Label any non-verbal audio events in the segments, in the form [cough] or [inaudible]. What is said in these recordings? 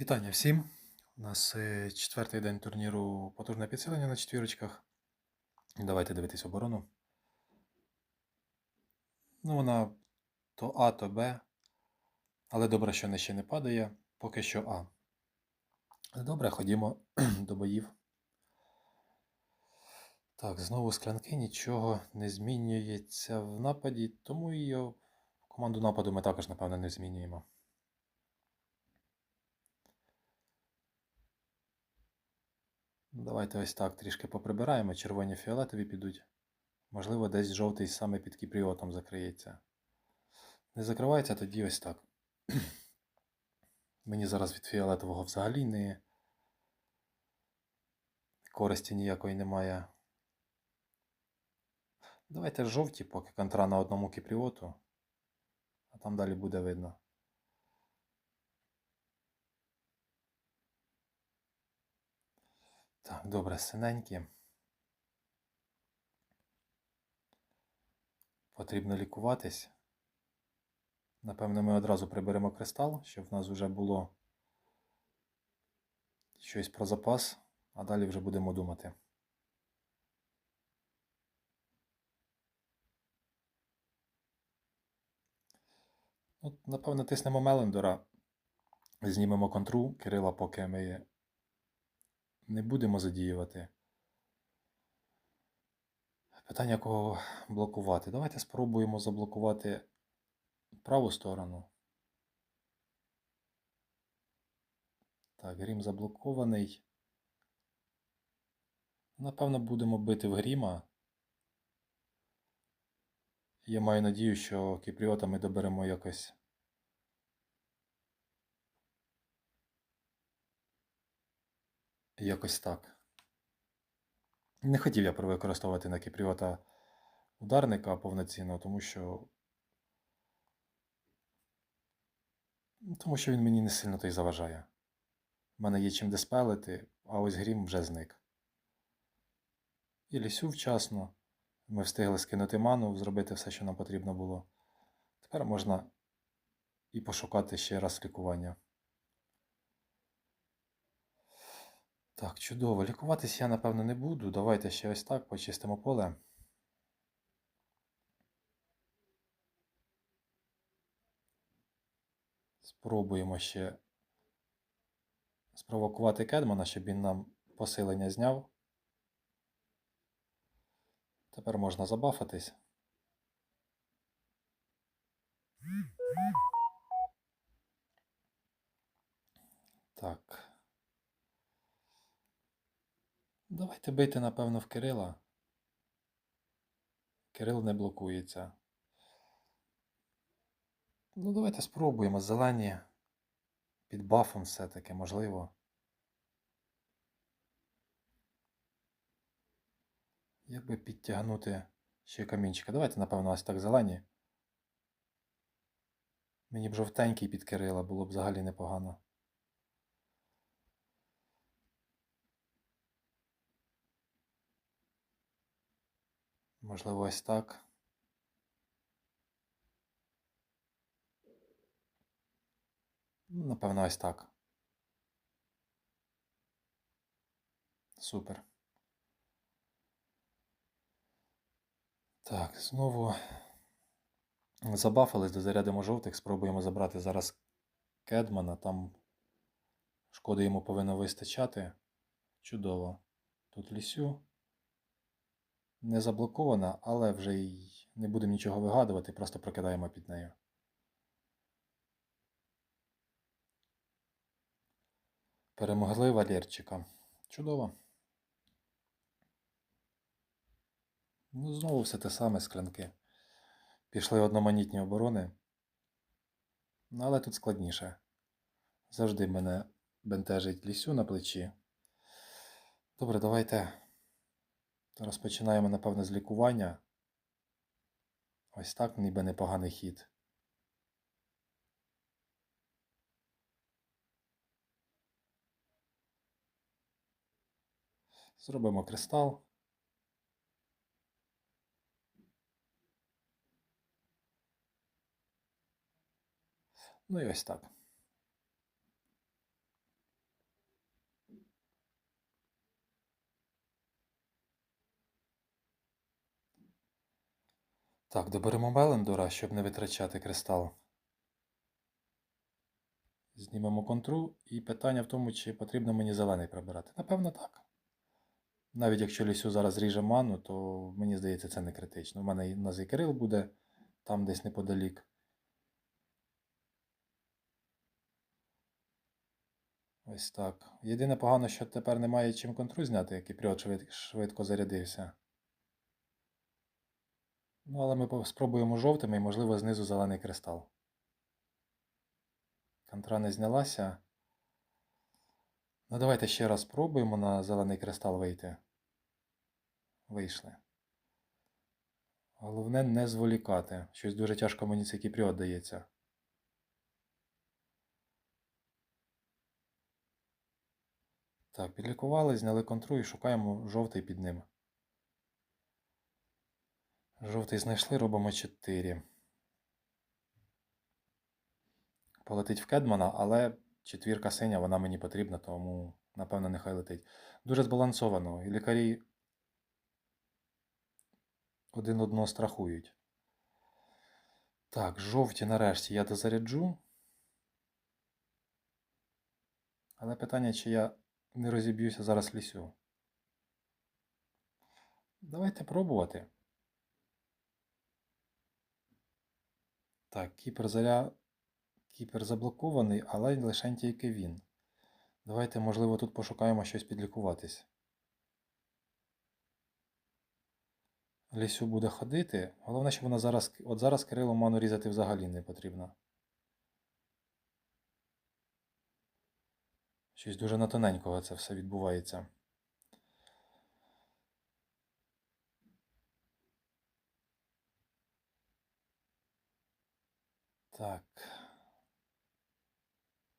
Вітання всім. У нас е, четвертий день турніру потужне підсилення на четвірочках. Давайте дивитись оборону. Ну, вона то А, то Б. Але добре, що не ще не падає. Поки що А. Добре, ходімо [clears throat] до боїв. Так, знову склянки, нічого не змінюється в нападі, тому і о, команду нападу ми також, напевно, не змінюємо. Давайте ось так трішки поприбираємо. Червоні фіолетові підуть. Можливо, десь жовтий саме під кіпріотом закриється. Не закривається, тоді ось так. Мені зараз від фіолетового взагалі не користі ніякої немає. Давайте жовті, поки контра на одному кіпріоту, а там далі буде видно. Так, добре, синенькі. Потрібно лікуватись. Напевно, ми одразу приберемо кристал, щоб в нас вже було щось про запас, а далі вже будемо думати. От, напевно, тиснемо Мелендора. Знімемо контру Кирила, поки ми не будемо задіювати. Питання кого блокувати. Давайте спробуємо заблокувати праву сторону. Так, грім заблокований. Напевно, будемо бити в гріма. Я маю надію, що кіпріота ми доберемо якось. Якось так. Не хотів я використовувати на кіпріота ударника повноцінно, тому що. Тому що він мені не сильно той заважає. У мене є чим диспелити, а ось грім вже зник. І лісю вчасно. Ми встигли скинути ману, зробити все, що нам потрібно було. Тепер можна і пошукати ще раз лікування. Так, чудово. Лікуватись я, напевно, не буду. Давайте ще ось так почистимо поле. Спробуємо ще спровокувати Кедмана, щоб він нам посилення зняв. Тепер можна забафатись. Давайте бити, напевно, в Кирила. Кирил не блокується. Ну, давайте спробуємо. Зелені під бафом все-таки, можливо. Як би підтягнути ще камінчика? Давайте, напевно, ось так зелені. Мені б жовтенький під Кирила було б взагалі непогано. Можливо, ось так. Ну, Напевно, ось так. Супер. Так, знову забафались, дозарядимо жовтих, спробуємо забрати зараз Кедмана, там шкоди йому повинно вистачати. Чудово. Тут лісю. Не заблокована, але вже й не будемо нічого вигадувати, просто прокидаємо під нею. Перемогли Валерчика. Чудово. Ну, знову все те саме склянки. Пішли одноманітні оборони. Ну, але тут складніше. Завжди мене бентежить лісю на плечі. Добре, давайте розпочинаємо, напевно, з лікування. Ось так ніби непоганий хід. Зробимо кристал. Ну і ось так. Так, доберемо Мелендора, щоб не витрачати кристал. Знімемо контру і питання в тому, чи потрібно мені зелений прибирати. Напевно, так. Навіть якщо лісю зараз ріже ману, то мені здається, це не критично. У мене у Кирил буде там десь неподалік. Ось так. Єдине погано, що тепер немає чим контру зняти, як і пріод швид- швидко зарядився. Ну, але ми спробуємо жовтими і, можливо, знизу зелений кристал. Контра не знялася. Ну, давайте ще раз спробуємо на зелений кристал вийти. Вийшли. Головне не зволікати. Щось дуже тяжко мені цей кіпріот дається. Так, підлікували, зняли контру і шукаємо жовтий під ним. Жовтий знайшли, робимо 4. Полетить в Кедмана, але четвірка синя, вона мені потрібна, тому напевно нехай летить. Дуже збалансовано. І лікарі один одного страхують. Так, жовті нарешті я дозаряджу. Але питання, чи я не розіб'юся зараз лісю. Давайте пробувати. Так, кіпер заря... Кіпер заблокований, але лише тільки він. Давайте, можливо, тут пошукаємо щось підлікуватись. Лісю буде ходити. Головне, щоб вона зараз. От зараз Кирилу ману різати взагалі не потрібно. Щось дуже на тоненького це все відбувається. Так.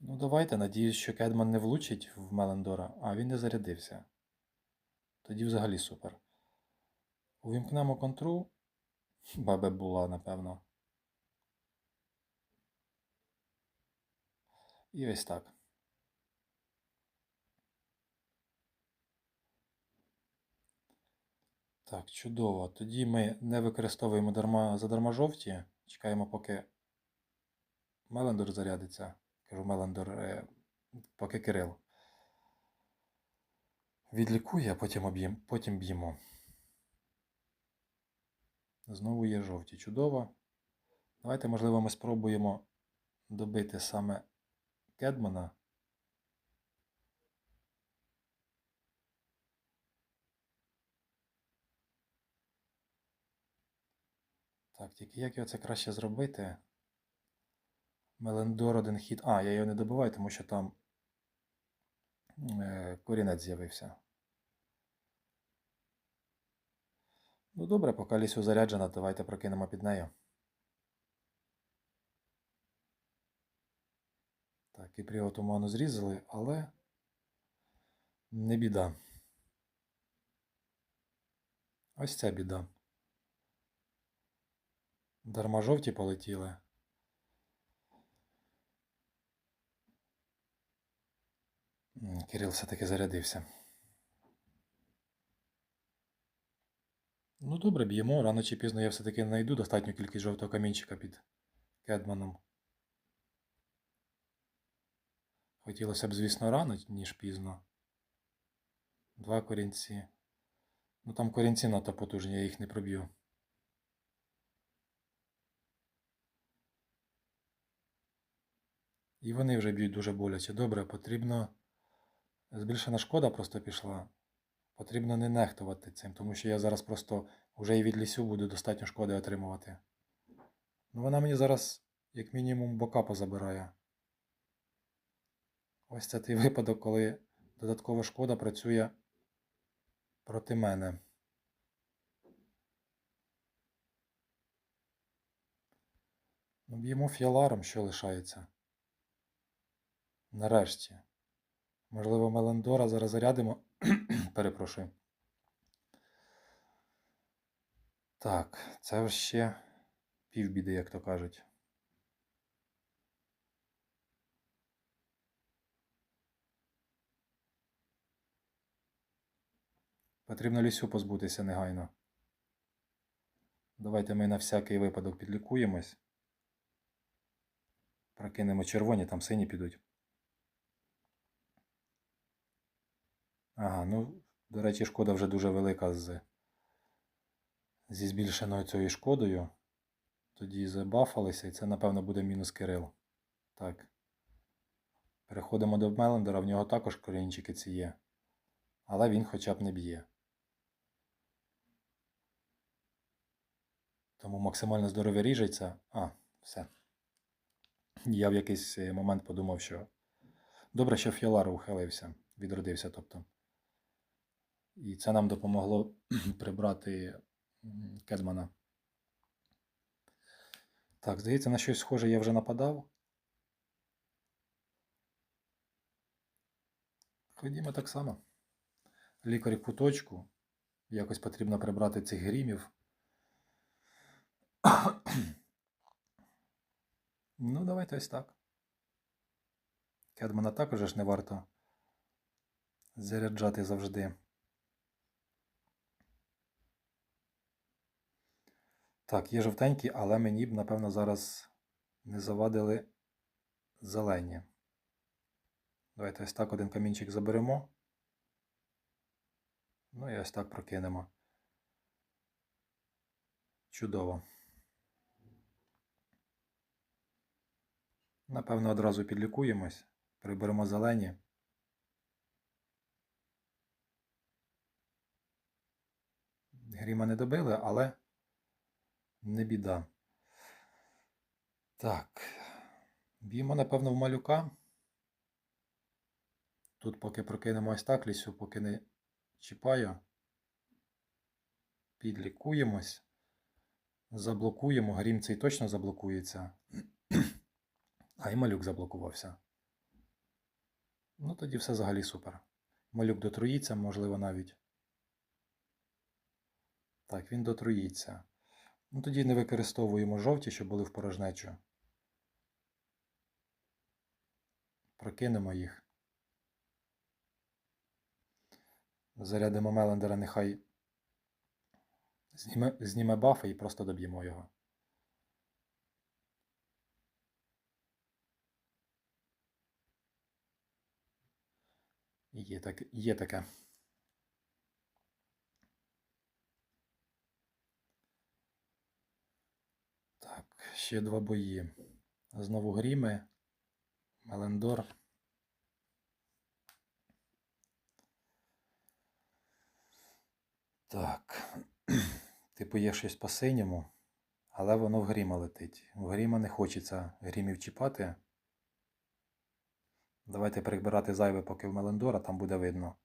Ну, давайте. Надіюсь, що Кедман не влучить в Мелендора. А, він не зарядився. Тоді взагалі супер. Увімкнемо контру. Бабе була, напевно. І ось так. Так, чудово. Тоді ми не використовуємо дарма, задарма жовті. Чекаємо, поки Мелендор зарядиться. Кажу Мелендор, е, поки Кирил. Відлікує, а потім, об'єм, потім б'ємо. Знову є жовті. Чудово. Давайте, можливо, ми спробуємо добити саме Кедмана. Так, тільки як його це краще зробити? Мелендор один хід. А, я його не добиваю, тому що там е, корінець з'явився. Ну добре, поки лісу заряджена, давайте прокинемо під нею. Так, і пріо туману зрізали, але не біда. Ось це біда. Дарма жовті полетіли. Кирил все-таки зарядився. Ну добре, б'ємо. Рано чи пізно я все-таки знайду достатню кількість жовтого камінчика під Кедманом. Хотілося б, звісно, рано, ніж пізно. Два корінці. Ну там корінці надто потужні, я їх не проб'ю. І вони вже б'ють дуже боляче. Добре, потрібно. Збільшена шкода просто пішла. Потрібно не нехтувати цим, тому що я зараз просто вже і від лісю буду достатньо шкоди отримувати. Ну вона мені зараз, як мінімум, бока позабирає. Ось це той випадок, коли додаткова шкода працює проти мене. Ну, б'ємо фіаларом, що лишається. Нарешті. Можливо, Мелендора зараз зарядимо. [clears throat] Перепрошую. Так, це ще півбіди, як то кажуть. Потрібно лісю позбутися негайно. Давайте ми на всякий випадок підлікуємось. Прокинемо червоні, там сині підуть. Ага, ну, до речі, шкода вже дуже велика з, зі збільшеною цією шкодою. Тоді забафалися, і це, напевно, буде мінус Кирил. Так. Переходимо до Мелендера, в нього також корінчики ці є. Але він хоча б не б'є. Тому максимально здоров'я ріжеться. А, все. Я в якийсь е, момент подумав, що добре, що Фіолар ухилився, відродився, тобто. І це нам допомогло [clears throat] прибрати Кедмана. Так, здається, на щось схоже я вже нападав. Ходімо так само. Лікар в куточку. Якось потрібно прибрати цих грімів. [clears throat] ну, давайте ось так. Кедмана також ж не варто заряджати завжди. Так, є жовтенькі, але мені б, напевно, зараз не завадили зелені. Давайте ось так один камінчик заберемо. Ну і ось так прокинемо. Чудово. Напевно, одразу підлікуємось. Приберемо зелені. Гріма не добили, але не біда. Так. Б'ємо, напевно, в малюка. Тут поки прокинемо ось так лісю, поки не чіпаю. Підлікуємось. Заблокуємо. Грім цей точно заблокується. [clears throat] А і малюк заблокувався. Ну, тоді все взагалі супер. Малюк дотруїться, можливо, навіть. Так, він дотруїться. Ну, тоді не використовуємо жовті, що були в порожнечу. Прокинемо їх. Зарядимо Мелендера, нехай зніме, зніме бафи і просто доб'ємо його. Є, так, є таке. Так, ще два бої. Знову гріми. Мелендор. Так. [clears throat] Типу є щось по синьому, але воно в гріма летить. В гріма не хочеться грімів чіпати. Давайте прибирати зайве поки в Мелендора, там буде видно.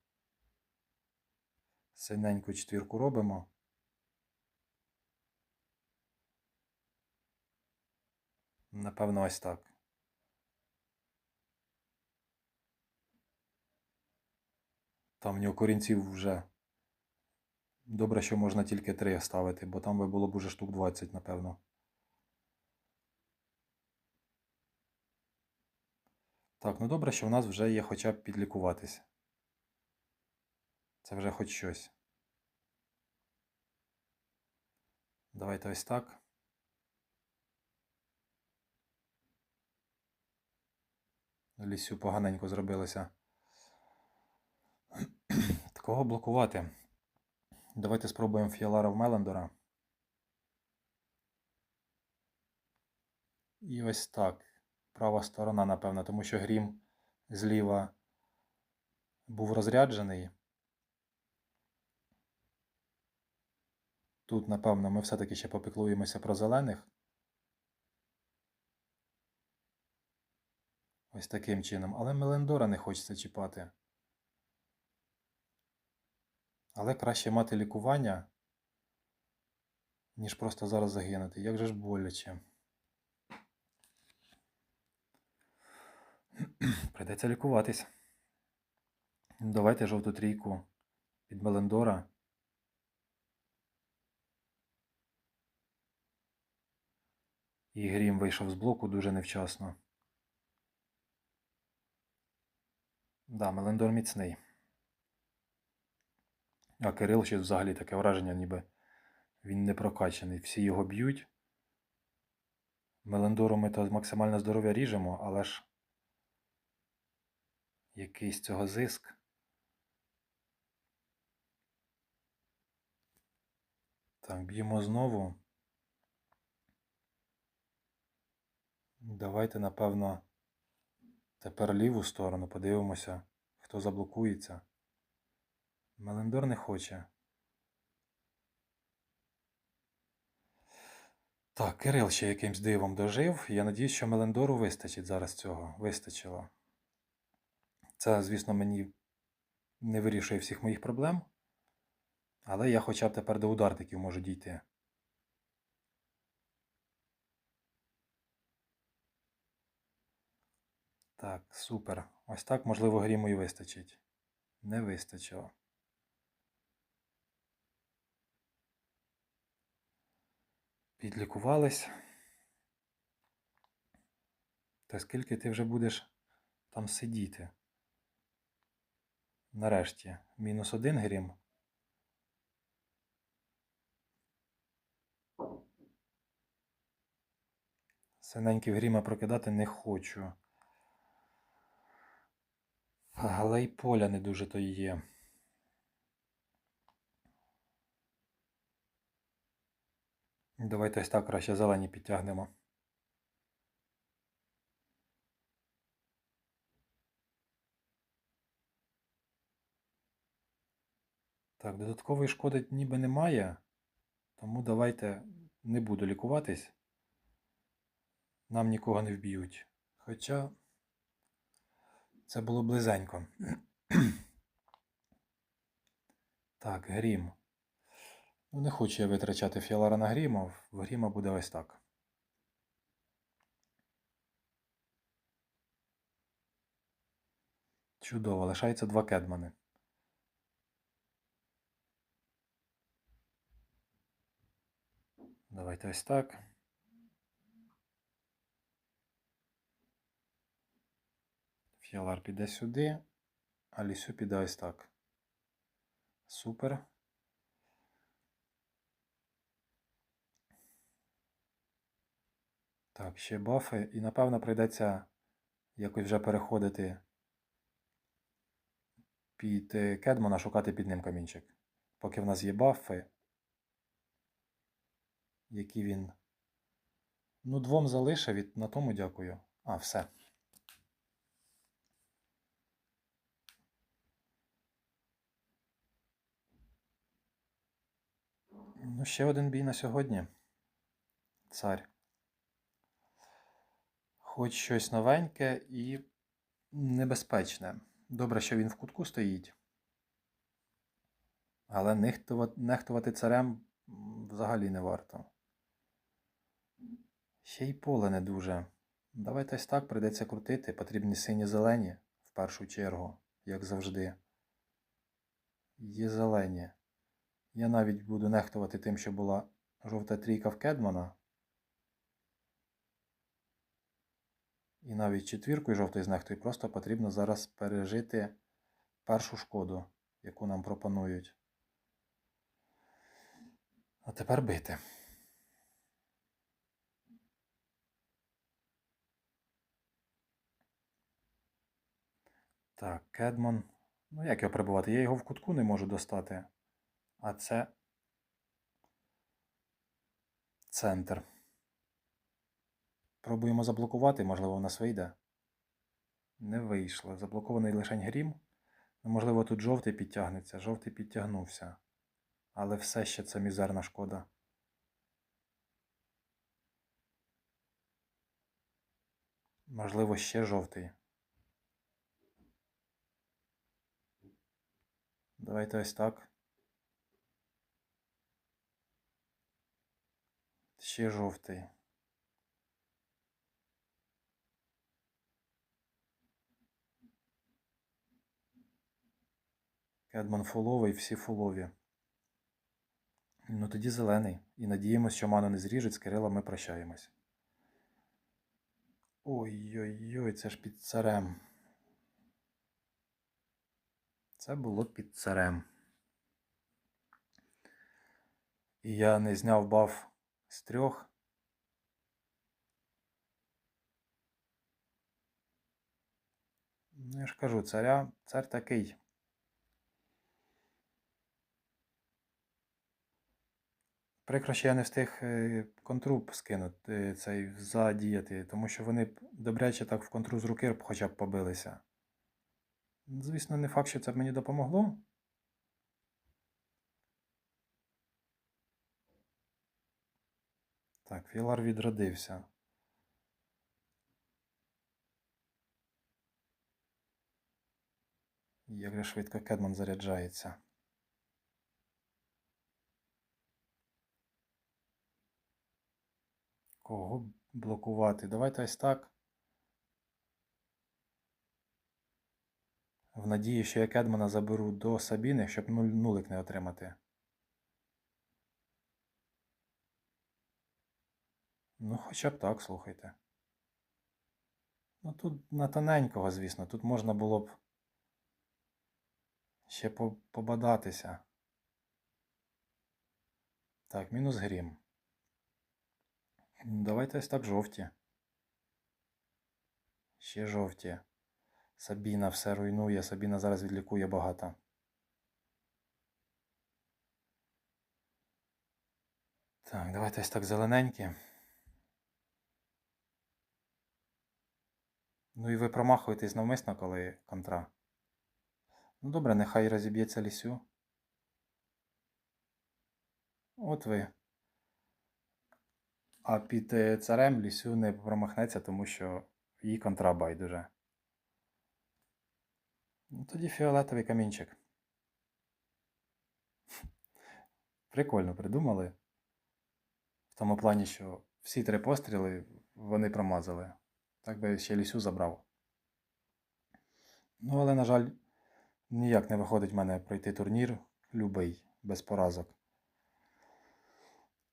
Синеньку четвірку робимо. Напевно, ось так. Там в нього корінців вже добре, що можна тільки три ставити, бо там би було б уже штук 20, напевно. Так, ну добре, що в нас вже є хоча б підлікуватись. Це вже хоч щось. Давайте ось так. Лісю поганенько зробилося. [clears throat] Кого блокувати? Давайте спробуємо Фіалара в Мелендора. І ось так. Права сторона, напевно, тому що грім зліва був розряджений. Тут, напевно, ми все-таки ще попіклуємося про зелених. Ось таким чином. Але Мелендора не хочеться чіпати. Але краще мати лікування, ніж просто зараз загинути. Як же ж боляче. [clears throat] Придеться лікуватись. Давайте жовту трійку під Мелендора. І Грім вийшов з блоку дуже невчасно. Да, Мелендор міцний. А Кирил ще взагалі таке враження, ніби Він не прокачаний. Всі його б'ють. Мелендору ми то максимально здоров'я ріжемо, але ж який з цього зиск. Так, б'ємо знову. Давайте, напевно, тепер ліву сторону подивимося, хто заблокується. Мелендор не хоче. Так, Кирил ще якимсь дивом дожив. Я надіюсь, що Мелендору вистачить зараз цього. Вистачило. Це, звісно, мені не вирішує всіх моїх проблем. Але я хоча б тепер до ударників можу дійти. Так, супер. Ось так, можливо, гріму і вистачить. Не вистачило. Підлікувались. Та скільки ти вже будеш там сидіти? Нарешті, мінус один грім. Синенький гріма прокидати не хочу. Але й поля не дуже то є. Давайте ось так краще зелені підтягнемо. Так, додаткової шкоди ніби немає, тому давайте не буду лікуватись. Нам нікого не вб'ють. Хоча це було близенько. Так, грім. Ну, не хочу я витрачати фіалара на гріма. В гріма буде ось так. Чудово, лишається два кедмани. Давайте ось так. Фіалар піде сюди, а лісю піде ось так. Супер. Так, ще бафи. І напевно прийдеться якось вже переходити під е, Кедмана, шукати під ним камінчик. Поки в нас є бафи, які він. Ну, двом залишив, на тому дякую. А, все. Ну, ще один бій на сьогодні. Цар. Хоч щось новеньке і небезпечне. Добре, що він в кутку стоїть. Але нехтувати, царем взагалі не варто. Ще й поле не дуже. Давайте ось так прийдеться крутити. Потрібні сині-зелені в першу чергу, як завжди. Є зелені. Я навіть буду нехтувати тим, що була жовта трійка в Кедмана. І навіть четвіркою жовтої знехтою просто потрібно зараз пережити першу шкоду, яку нам пропонують. А тепер бити. Так, Кедман. Ну, як його прибувати? Я його в кутку не можу достати. А це центр. Пробуємо заблокувати, можливо, у нас вийде. Не вийшло. Заблокований лишень грім. Ну, можливо, тут жовтий підтягнеться. Жовтий підтягнувся. Але все ще це мізерна шкода. Можливо, ще жовтий. Давайте ось так. Ще жовтий. Кедман фуловий, всі фулові. Ну тоді зелений. І надіємося, що ману не зріжуть, з Кирила ми прощаємось. Ой-ой-ой, це ж під царем. Це було під царем. І я не зняв баф з трьох. Ну, я ж кажу, царя, цар такий. Прикро, що я не встиг е, контру скинути е, цей задіяти, тому що вони добряче так в контру з руки хоча б побилися. Звісно, не факт, що це б мені допомогло. Так, Філар відродився. Як же швидко Кедман заряджається. Кого блокувати? Давайте ось так. В надії, що я Кедмана заберу до Сабіни, щоб нулик не отримати. Ну, хоча б так, слухайте. Ну тут на тоненького, звісно, тут можна було б ще побадатися. Так, мінус грім. Ну, Давайте ось так жовті. Ще жовті. Сабіна все руйнує, Сабіна зараз відлікує багато. Так, давайте ось так зелененькі. Ну і ви промахуєтесь навмисно, коли контра. Ну добре, нехай розіб'ється лісю. От ви. А під е, царем лісю не промахнеться, тому що її контра байдуже. Ну тоді фіолетовий камінчик. Прикольно придумали. В тому плані, що всі три постріли вони промазали. Так би ще лісю забрав. Ну, але, на жаль, ніяк не виходить в мене пройти турнір любий, без поразок.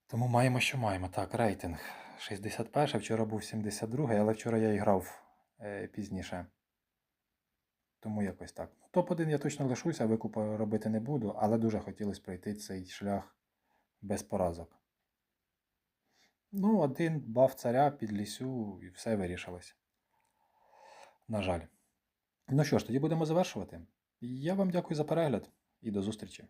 Тому маємо, що маємо. Так, рейтинг 61, вчора був 72, але вчора я і грав е, пізніше. Тому якось так. Ну, Топ-1 я точно лишуся, викупу робити не буду, але дуже хотілося пройти цей шлях без поразок. Ну, один баф царя під лісю і все вирішилось. На жаль. Ну що ж, тоді будемо завершувати. Я вам дякую за перегляд і до зустрічі.